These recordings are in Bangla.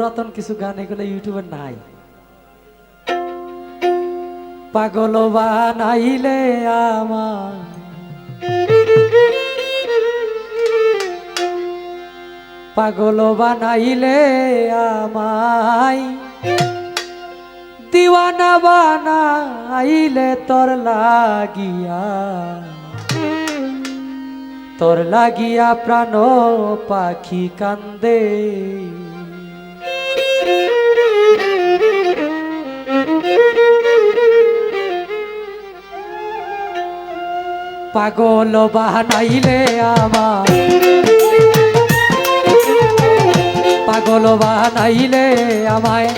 পুরাতন কিছু গান, এগুলো ইউটিউবে নাই। পাগল বানাইলে আমার। পাগল বানাইলে আমায় দিওয়ানা বানাইলে তোর লাগিয়া। তোর লাগিয়া প্রাণ পাখি কান্দে। পাগল বানাইলে আমার। পাগল বানাইলে আমায়।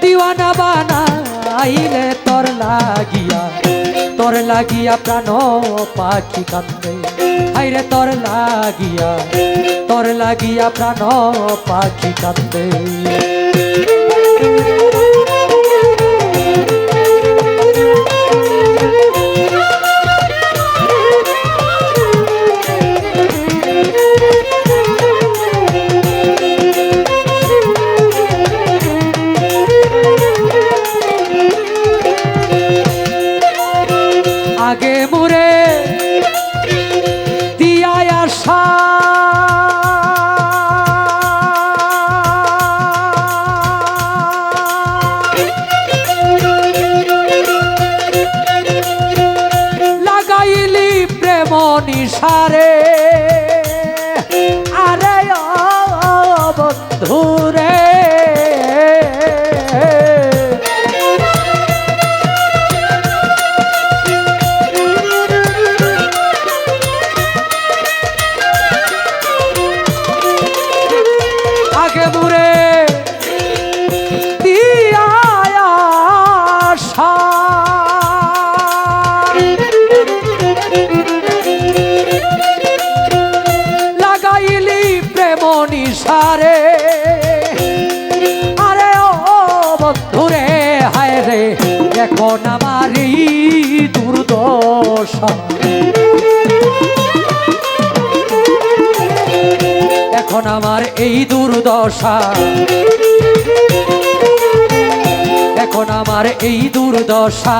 দিওয়ানা বানাইলে তোর লাগিয়া। তোর লাগিয়া প্রাণ পাখি কান্দে হাইরে তোর লাগিয়া। তোর লাগিয়া প্রাণ পাখি কান্দে Thank you. নিসারে আরে বন্ধুরে। দুর্দশা এখন আমার এই দুর্দশা। এখন আমার এই দুর্দশা।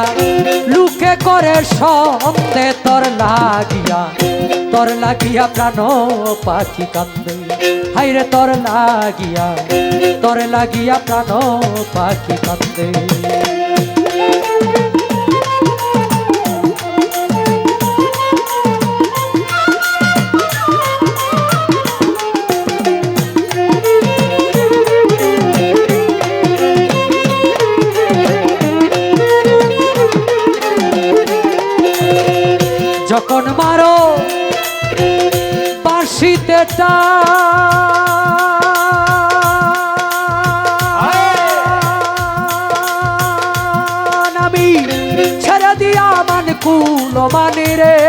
লুকে করে সন্দে তোর লাগিয়া তোর লাগিয়া প্রাণ পাখি কান্দে হাইরে তোর লাগিয়া তোর লাগিয়া প্রাণ পাখি কান্দে টান আমি ছেড়ে দিয়া মান কুলো মানে রে।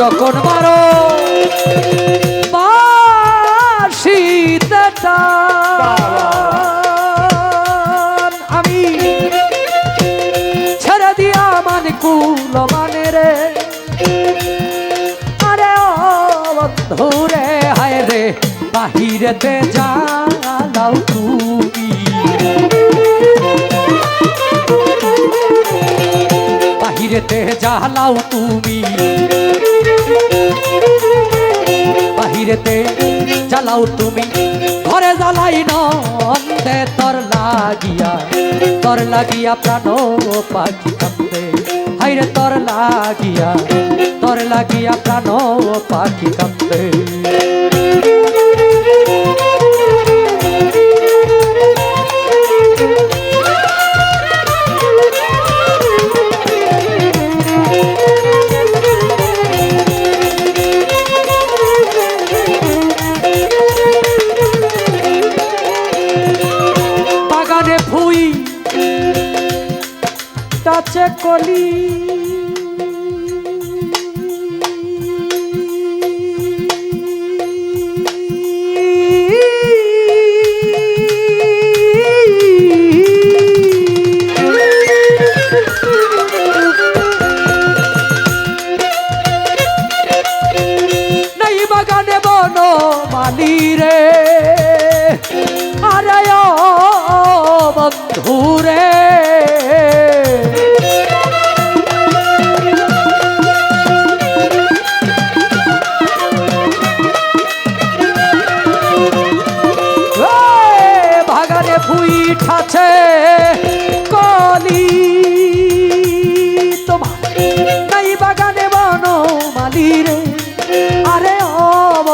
যখন মারো টান, আমি ছেড়ে দিয়া মানে কুল মানে রে আরে ও বন্ধু রে হায় রে বাহিরেতে জানাও তুমি। বাহিরেতে জ্বালাও তুমি। বাহিরেতে জ্বালাও তুমি। ঘরে জ্বালাই নন্দে, তোর লাগিয়া তোর লাগিয়া প্রাণ পাখি কান্দে হাইরে তোর লাগিয়া তোর লাগিয়া প্রাণ পাখি কান্দে বলি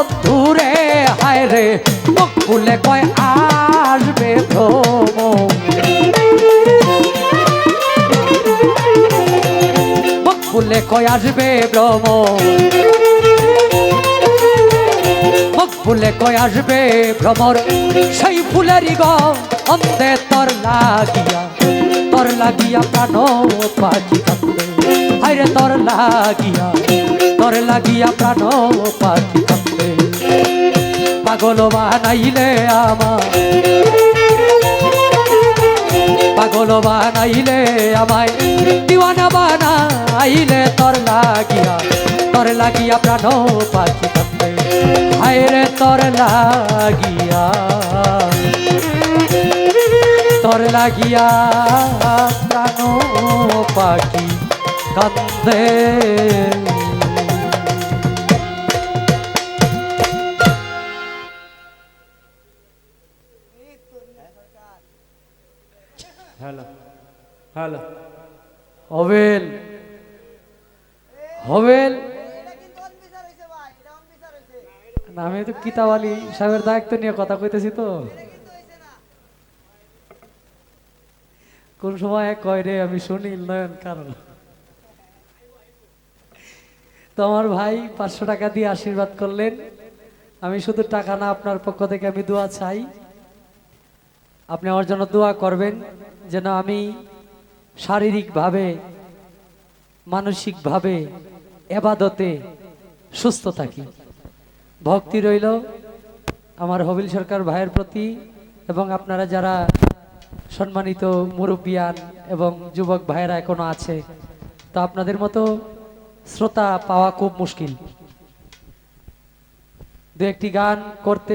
বন্ধুরে হায় রে, মুখ ফুলে কয়, আসবে তো মুখ ফুলে কয়, আসবে ভ্রমণ। মুখ ফুলে কয়, আসবে ভ্রমর সেই ফুলেরই গন্ধে তোর লাগিয়া তোর লাগিয়া প্রাণ পাখি কান্দে হায় রে, তোর লাগিয়া। তোর লাগিয়া প্রাণ পাখি কান্দে পাগল বানাইলে আমার। পাগল বানাইলে আমায়। দিওয়ানা বানাইলে তোর লাগিয়া। তোর লাগিয়া প্রাণ পাখি কান্দে হায় রে তোর লাগিয়া। তোর লাগিয়া প্রাণ পাখি কান্দে হ্যালো হ্যালো হবেল হবেল না, আমি তো কিতাব আলী সাহেবের দায়িত্ব নিয়ে কথা কইতেছি তো। কোন সময় কয় রে আমি শুনি নয়ন কারণ। তো আমার ভাই পাঁচশো টাকা দিয়ে আশীর্বাদ করলেন। আমি শুধু টাকা না আপনার পক্ষ থেকে আমি দোয়া চাই। আপনি আমার জন্য দোয়া করবেন যেন আমি শারীরিকভাবে, মানসিকভাবে এবাদতে সুস্থ থাকি। ভক্তি রইল আমার হবিল সরকার ভাইয়ের প্রতি এবং আপনারা যারা সম্মানিত মুরব্বিয়ান এবং যুবক ভাইয়েরা এখনও আছে, তো আপনাদের মতো শ্রোতা পাওয়া খুব মুশকিল। দু একটি গান করতে